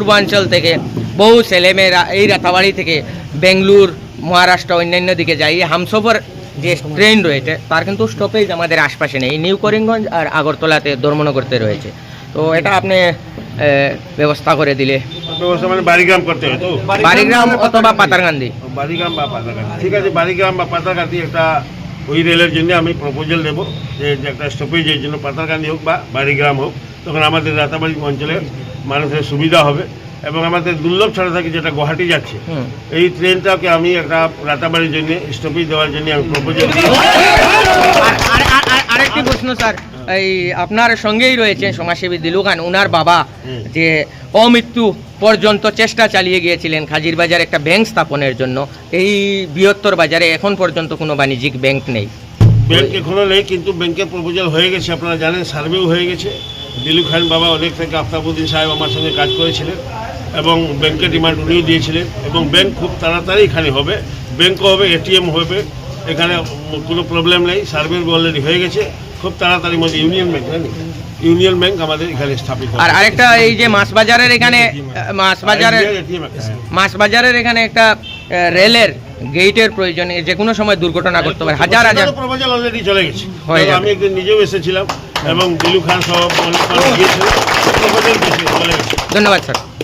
পূর্বাঞ্চল থেকে বহু ছেলেমেয়েরা এই রাতাবাড়ি থেকে বেঙ্গলুর মহারাষ্ট্র অন্যান্য দিকে যায়। এই হামসফর যে ট্রেন রয়েছে তার কিন্তু স্টপেজ আমাদের আশপাশে নেই। নিউ করিমগঞ্জ আর আগরতলাতে ধর্মনগরতে রয়েছে। তো এটা আপনি ব্যবস্থা করে দিলে। মানে বাড়িগ্রাম করতে হয় তো? বাড়িগ্রাম অথবা পাতারকান্দি বাড়িগ্রাম বা পাতাকাটি ঠিক আছে বাড়িগ্রাম বা পাতাকাটি একটা ওই রেলের জন্য আমি প্রপোজাল দেবো। যে একটা স্টপেজের জন্য পাতাকান্দি হোক বা বাড়িগ্রাম হোক। তখন আমাদের রাতাবাড়ি অঞ্চলের মানুষের সুবিধা হবে এবং আমাদের দুর্লভ ছাড়া থাকে যেটা গুয়াহাটি যাচ্ছে এই ট্রেনটাকে আমি একটা রাতাবাড়ির জন্য স্টপেজ দেওয়ার জন্য আমি প্রপোজাল দিই আর- আর- আর- আর- আরেকটি প্রশ্ন স্যার। এই আপনার সঙ্গেই রয়েছে সমাজসেবী দিলু খান। ওনার বাবা যে অমৃত্যু পর্যন্ত চেষ্টা চালিয়ে গিয়েছিলেন খাজির বাজার একটা ব্যাংক স্থাপনের জন্য এই বৃহত্তর বাজারে এখন পর্যন্ত কোনো বাণিজ্যিক ব্যাংক নেই। ব্যাংক এখনও নেই কিন্তু ব্যাংকের প্রপোজাল হয়ে গেছে আপনারা জানেন সার্ভেও হয়ে গেছে। দিলু খান বাবা অনেক থেকে আফতাবুদ্দিন সাহেব আমার সঙ্গে কাজ করেছিলেন এবং ব্যাংকের ডিমান্ড উনিও দিয়েছিলেন এবং ব্যাংক খুব তাড়াতাড়ি এখানে হবে। ব্যাংকও হবে এটিএম হবে এখানে কোনো প্রবলেম নেই সার্ভে অলরেডি হয়ে গেছে। খুব তাড়াতাড়ি মধ্যে ইউনিয়ন ব্যাংক জানি? ইউনিয়ন ব্যাংক আমাদের এখানে স্থাপিত আর আরেকটা এই যে মাছ বাজারের এখানে আহ, মাছ বাজারের ATM একটা, হ্যাঁ। মাছ বাজারের এখানে একটা রেলের গেটের প্রয়োজনে যে কোনো সময় দুর্ঘটনা করতে পারে হাজার হাজার প্রপোজাল অলরেডি চলে গেছে। হয়ে আমি একদিন নিজেও এসেছিলাম এবং দিলু খান সহ অনেক গেছে ধন্যবাদ স্যার।